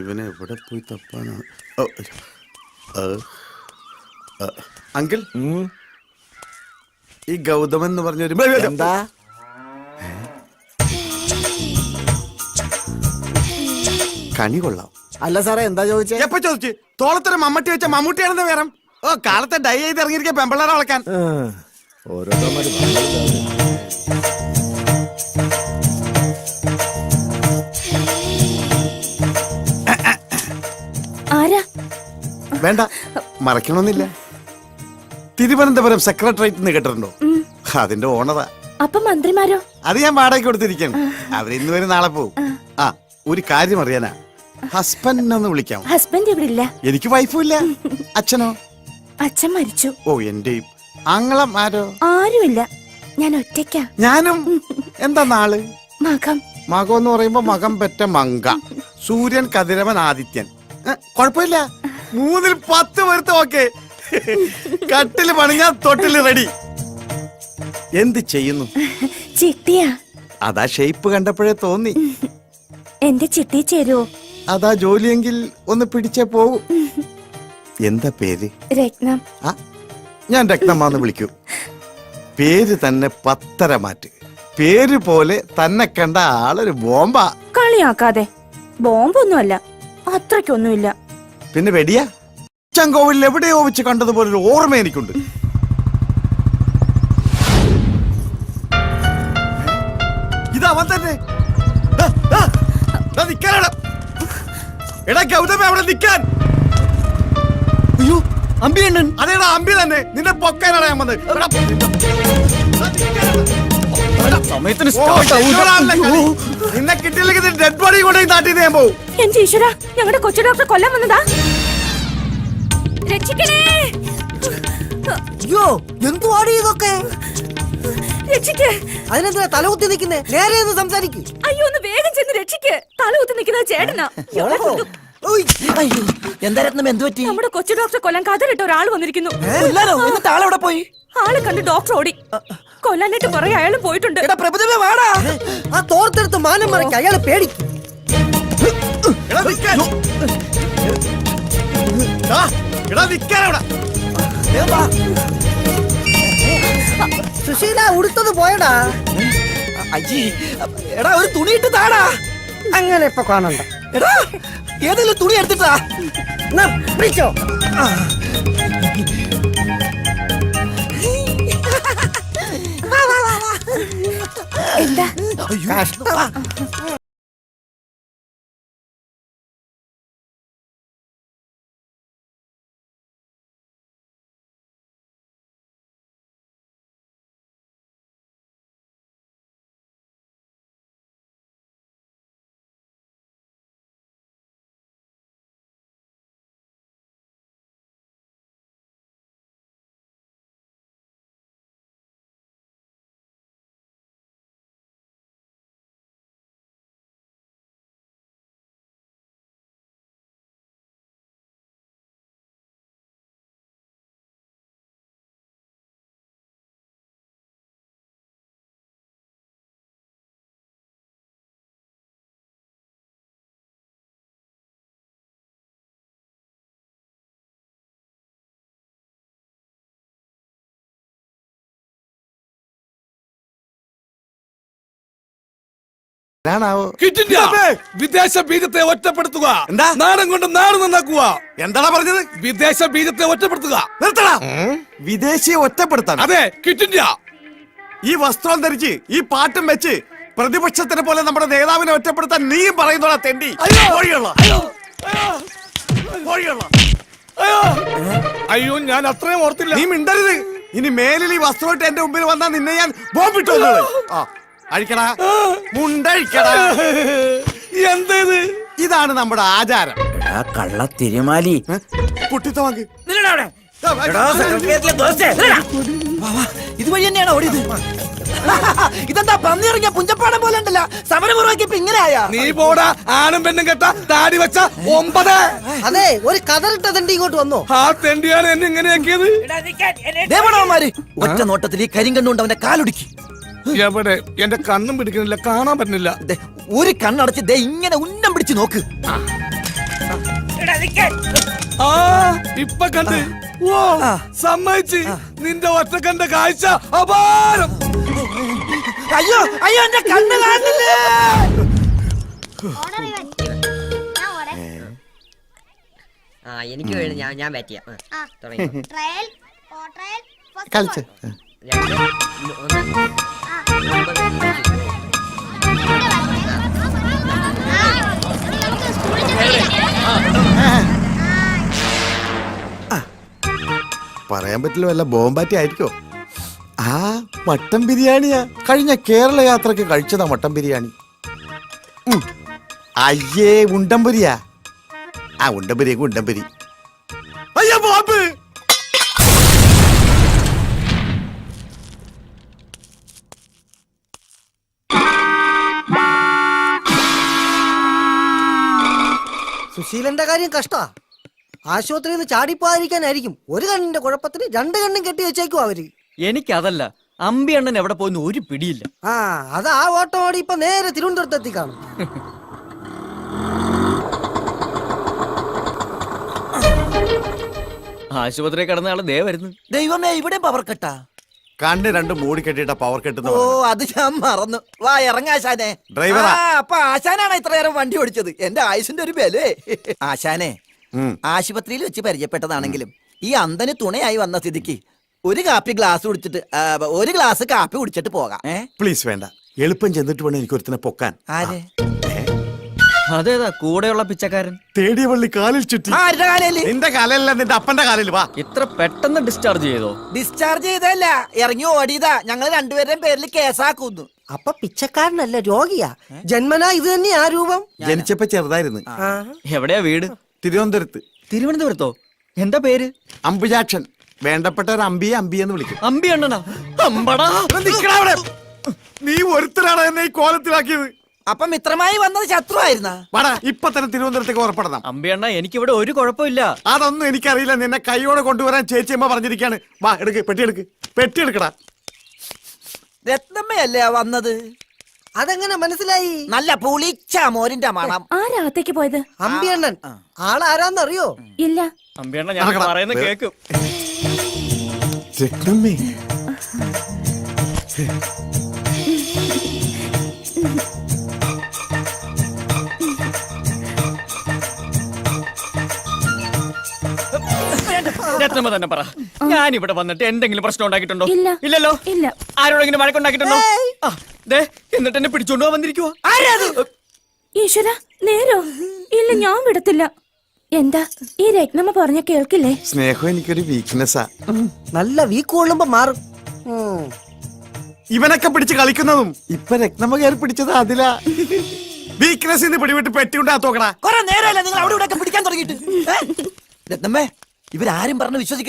ഇവനെ എവിടെ പോയി തപ്പാനാണ് അങ്കിൾ? ഈ ഗൗതമൻ എന്ന് പറഞ്ഞൊരു എന്താ? കണി കൊള്ളാം. അല്ല സാറേ എന്താ ചോദിച്ചേ? എപ്പോ ചോദിച്ചു? തോളത്തൊരു മമ്മട്ടി വെച്ച മമ്മൂട്ടിയാണെന്ന് വേറെ. ഓ കാലത്തെ ഡൈ ചെയ്ത് ഇറങ്ങിയിരിക്കുക പെമ്പിള്ളേരെ വളക്കാൻ. ഓരോരുത്തന്മാര് വേണ്ട മറക്കണമെന്നില്ല തിരുവനന്തപുരം സെക്രട്ടേറിയറ്റ് കേട്ടിട്ടുണ്ടോ? അതിന്റെ ഓണറാ. അപ്പൊ മന്ത്രിമാരോ? അത് ഞാൻ വാടക കൊടുത്തിരിക്കണം അവർ ഇന്ന് വരെ നാളെ പോകും ആ. ഒരു കാര്യം അറിയാനാ. ഹസ്ബൻഡ് എന്ന് വിളിക്കാം. ഹസ്ബൻഡ് ഇവിടെ ഇല്ല എനിക്ക് വൈഫും ഇല്ല. അച്ഛനോ? അച്ഛൻ മരിച്ചു. ഓ എന്റെയും. ആങ്ങളം ആരോ? ആരുമില്ല. ഞാൻ ഒറ്റയ്ക്കാ. ഞാനും? എന്താ നാൾ? മകം. മകം എന്ന് പറയുമ്പോ മകം പെറ്റ മങ്ക. സൂര്യൻ കതിരവൻ ആദിത്യൻ. കുഴപ്പമില്ല. മൂന്നിൽ പത്ത് പേർത്ത് ഓക്കെ. കട്ടിൽ പണിഞ്ഞാ തൊട്ടിൽ റെഡി എന്ത് ചെയ്യുന്നു? ചിട്ടിയാ. അതാ ഷേപ്പ് കണ്ടപ്പോഴേ തോന്നി. എന്റെ ചിട്ടി ചേരുവോ അതാ ജോലിയെങ്കിൽ ഒന്ന് പിടിച്ചേ പോകൂ എന്താ പേര്? രത്നം. ആ ഞാൻ രക്തമാന്ന് വിളിക്കൂ. പേര് തന്നെ പത്തര മാറ്റ്. പേര് പോലെ തന്നെ കണ്ട ആളൊരു ബോംബാ. കളിയാക്കാതെ. ബോംബൊന്നുമല്ല. അത്രയ്ക്കൊന്നുമില്ല. പിന്നെ വെടിയാ? ചങ്കോവിൽ എവിടെയോ വെച്ച് കണ്ടതുപോലെ ഒരു ഓർമ്മ എനിക്കുണ്ട്. ഇത് അവൻ തന്നെ. നിക്കാനാണ്. എടാ ഗൗതമ അവിടെ നിക്കാൻ. അയ്യോ അമ്പിയണ്ണൻ. അതേടാ അമ്പി തന്നെ. നിന്നെ പൊക്കാനാണ് ഞാൻ വന്നത്. സമയത്തിന്. നിന്നെ കിട്ടിയില്ലെങ്കിൽ ഡെഡ് ബോഡി കൊണ്ടുപോയി നാട്ടിൽ ഞാൻ പോവും. എന്റെ ഈശ്വര ഞങ്ങളുടെ കൊച്ചു ഡോക്ടർ കൊല്ലാൻ വന്നതാ. രക്ഷിക്കണേ. അയ്യോ എന്തുവാടി ഇതൊക്കെ? രക്ഷിക്ക്. അതിനെന്തിനാ തലകുത്തി നിൽക്കുന്നേ? നേരെ ഒന്ന് സംസാരിക്കും. അയ്യോ ഒന്ന് വേഗം ചെന്ന് രക്ഷിക്ക്. തലകുത്തി നിൽക്കുന്നത് ചേട്ടനാ. എന്താ രത്നം? എന്ത് പറ്റി? നമ്മുടെ കൊച്ചു ഡോക്ടറെ കൊല്ലം കഥലിട്ട ഒരാൾ വന്നിരിക്കുന്നു. കൊല്ലാനോ? എന്നിട്ട് ആളെവിടെ പോയി? ആളെ കണ്ട് ഡോക്ടർ ഓടി. കൊല്ലാനായിട്ട് കുറെ അയാളും പോയിട്ടുണ്ട്. എടാ പ്രഭുദേവേ വാടാ. ആ തോർത്തെടുത്ത് മാനം മറയ്ക്ക് അയാളെ പേടി. എടാ നിക്കാൻ. ദാ, എടാ നിക്കാനവിടെ സുശീല ഉടുത്തത് പോയടാ. അജി എടാ ഒരു തുണി ഇട്ട് താടാ. അങ്ങനെ ഇപ്പൊ കാണണ്ട. എടാ ഏതെങ്കിലും തുണി എടുത്തിട്ടാ. എന്നാ, പിടിച്ചോ 原呦，干什么？വിദേശ ബീജത്തെ ഒറ്റപ്പെടുത്തുക. എന്താ? നാടൻ കൊണ്ട് നാട് നന്നാക്കുക. എന്താണ് പറഞ്ഞത്? വിദേശ ബീജത്തെ ഒറ്റപ്പെടുത്തുക. നിർത്തടാ. വിദേശിയെ ഒറ്റപ്പെടുത്താൻ അതെ കിറ്റില്ല ഈ വസ്ത്രം ധരിച്ച് ഈ പാട്ടും വെച്ച് പ്രതിപക്ഷത്തിനെ പോലെ നമ്മുടെ നേതാവിനെ ഒറ്റപ്പെടുത്താൻ നീയും പറയുന്നോടാ തെണ്ടി. അയ്യോ. ഞാൻ അത്രയും ഓർത്തില്ല. നീ മിണ്ടരുത്. ഇനി മേലിൽ ഈ വസ്ത്രമായിട്ട് എന്റെ മുമ്പിൽ വന്നാൽ നിന്നെ ഞാൻ ബോംബിട്ടു ആ. അഴിക്കടാ. മുണ്ടഴിക്കടാ. എന്തേത്? ഇതാണ് നമ്മുടെ ആചാരം. എടാ കള്ള തിരുമാലി? പുട്ടിത്ത വാങ്ങ്. ഇതുവഴി തന്നെയാണ് ഓടിയത് ഇതെന്താ പന്നി ഇറങ്ങിയ പുഞ്ചപ്പാടം പോലെ ഉണ്ടല്ല. സമരപൂർവം ഇപ്പൊ ഇങ്ങനെ ആയാ? നീ പോടാ ആണും പെണ്ണും കെട്ട താടി വെച്ച ഒമ്പത്. അതെ ഒരു കതറിട്ട തണ്ടി ഇങ്ങോട്ട് വന്നോ? ആ തെണ്ടിയാണ് എന്നെ ഇങ്ങനെയാക്കിയത് ദേവണവന്മാര് ഒറ്റ നോട്ടത്തിൽ ഈ കരിങ്കണ്ണുകൊണ്ട് അവന്റെ കാലൊടുക്കി. എവിടെ? എന്റെ കണ്ണും പിടിക്കുന്നില്ല കാണാൻ പറ്റുന്നില്ല. ദേ, ഒരു കണ്ണടച്ച് ദേ ഇങ്ങനെ ഉന്നം പിടിച്ച് നോക്ക്. ആ. ഇപ്പൊ കണ്ട്. ഓ സമ്മതിച്ച്. നിന്റെ ഒറ്റക്കണ്ട കാഴ്ച അപാരം. അയ്യോ അയ്യോ എന്റെ കണ്ണ് കാണുന്നില്ലേ? ഓർഡർ ഇവൻ. ഞാൻ ആ എനിക്ക് വേണ്ടി ഞാൻ ഞാൻ ബാറ്റ് ചെയ്യാം. ആ, ആ. തുടങ്ങി. ട്രയൽ ഓ ട്രയൽ ഫസ്റ്റ് കളിച്ച് പറയാൻ പറ്റില്ല വല്ല ബോംബാറ്റി ആയിരിക്കോ? ആ മട്ടൻ ബിരിയാണിയാ. കഴിഞ്ഞ കേരള യാത്രയ്ക്ക് കഴിച്ചതാ മട്ടൻ ബിരിയാണി. അയ്യേ ഉണ്ടംപുരിയാ ആ ഉണ്ടംപുരിയൊക്കെ ഉണ്ടംപുരി സുശീലന്റെ കാര്യം കഷ്ടാ. ആശുപത്രിയിൽ നിന്ന് ചാടിപ്പോകാതിരിക്കാനായിരിക്കും ഒരു കണ്ണിന്റെ കുഴപ്പത്തിന് രണ്ട് കണ്ണും കെട്ടി വെച്ചേക്കും അവർ. എനിക്കതല്ല. അമ്പി അണ്ണൻ എവിടെ പോയെന്ന് ഒരു പിടിയില്ല. ആ അത് ആ ഓട്ടം ഓടി ഇപ്പൊ നേരെ തിരുവനന്തപുരത്ത് എത്തി കാണും. ആശുപത്രി കിടന്ന ആൾ ദേ വരുന്നു. ദൈവമേ ഇവിടെ പവർ കട്ടാ കണ്ണ് രണ്ട് മൂടി കെട്ടിട്ട പവർ കെട്ടുന്ന ഓ അത് ഞാൻ മറന്നു. വാ ഇറങ്ങ ആശാനെ. ഡ്രൈവറാ. അപ്പൊ ആശാനാണ് ഇത്ര നേരം വണ്ടി ഓടിച്ചത്. എന്റെ ആയുസിന്റെ ഒരു ബലേ. ആശാനെ. ആശുപത്രിയിൽ വെച്ച് പരിചയപ്പെട്ടതാണെങ്കിലും ഈ അന്തന് തുണയായി വന്ന സ്ഥിതിക്ക് ഒരു കാപ്പി ഗ്ലാസ് കുടിച്ചിട്ട് ഒരു ഗ്ലാസ് കാപ്പി കുടിച്ചിട്ട് പോകാം. പ്ലീസ് വേണ്ട. എളുപ്പം ചെന്നിട്ട് വേണം എനിക്ക് ഒരുത്തിനെ പൊക്കാൻ. ആര്? അതേതാ? കൂടെയുള്ള പിച്ചക്കാരൻ? തേടിയ പള്ളി കാലിൽ ചുറ്റി. ആരുടെ കാലയിൽ നിന്റെ കാലല്ല നിന്റെ അപ്പന്റെ കാലിൽ വാ. ഇത്ര പെട്ടെന്ന് ഡിസ്ചാർജ് ചെയ്തോ? ഡിസ്ചാർജ് ചെയ്തല്ല ഇറങ്ങി ഓടിയതാ. ഞങ്ങൾ രണ്ടുപേരുടെയും പേരിൽ കേസാക്കുന്നു. അപ്പൊ പിച്ചക്കാരനല്ല രോഗിയാ. ജന്മനാ ഇത് തന്നെ ആ രൂപം? ജനിച്ചപ്പോ ചെറുതായിരുന്നു. എവിടെയാ വീട്? തിരുവനന്തപുരത്ത്. തിരുവനന്തപുരത്തോ? എന്താ പേര്? അമ്പുജാക്ഷൻ വേണ്ടപ്പെട്ട ഒരു അമ്പിയെ അമ്പി എന്ന് വിളിക്കും. അമ്പി അമ്പടാ. നീ ഒരുത്തരാണ് എന്നെ ഈ കോലത്തിലാക്കിയത്. അപ്പൊ മിത്രമായി വന്നത് ശത്രു ആയിരുന്ന വാടാ ഇപ്പൊ തന്നെ തിരുവനന്തപുരത്തേക്ക് ഉറപ്പെടണം അമ്പി എനിക്ക് എനിക്കിവിടെ ഒരു കുഴപ്പമില്ല. അതൊന്നും എനിക്കറിയില്ല. നിന്നെ കൈയോടെ കൊണ്ടുവരാൻ ചേച്ചിയമ്മ പറഞ്ഞിരിക്കാണ്. വാ എടുക്ക് പെട്ടി എടുക്ക് പെട്ടി എടുക്കടാ രത്നമ്മയല്ലേ ആ വന്നത്? അതെങ്ങനെ മനസ്സിലായി? നല്ല പുളിച്ച മോരിന്റെ മണം. ആരാകത്തേക്ക് പോയത്? അമ്പിയണ്ണൻ ആളാരാന്നറിയോ? ഇല്ല. അമ്പി അണ്ണ ഞാൻ നടക്കടാ. പറയുന്ന കേക്കും. രത്നമ്മേ. രത്നമ്മ തന്നെ പറ. ഞാൻ ഇവിടെ വന്നിട്ട് എന്തെങ്കിലും പ്രശ്നം ഉണ്ടാക്കിയിട്ടുണ്ടോ? ഇല്ല. ഇല്ലല്ലോ? ഇല്ല. ആരോടെങ്കിലും വഴക്കുണ്ടാക്കിയിട്ടുണ്ടോ? ആ, ദേ എന്നിട്ട് എന്നെ പിടിച്ചോണ്ട് വന്നിരിക്കുവോ. ഈശ്വര നേരോ? ഇല്ല ഞാൻ വിടത്തില്ല. എന്താ ഈ രത്നമ്മ പറഞ്ഞ കേൾക്കില്ലേ? സ്നേഹം എനിക്കൊരു വീക്ക്നെസ്സാ നല്ല വീക്ക് കൊള്ളുമ്പോ മാറും. ഉം. ഇവനൊക്കെ പിടിച്ച് കളിക്കുന്നതും ഇപ്പൊ രത്നമ്മ കയറി പിടിച്ചത് അതിലാ. വീക്ക്നെസ് ഇന്ന് പിടിവിട്ട് പെട്ടി ഉണ്ടാ തോക്കടാ കൊറേ നേരമല്ല നിങ്ങൾ അവിടെ ഇവിടെ പിടിക്കാൻ തുടങ്ങിയിട്ട്? ഏ? രത്നമ്മേ ഇവരാരും പറഞ്ഞ് വിശ്വസിക്ക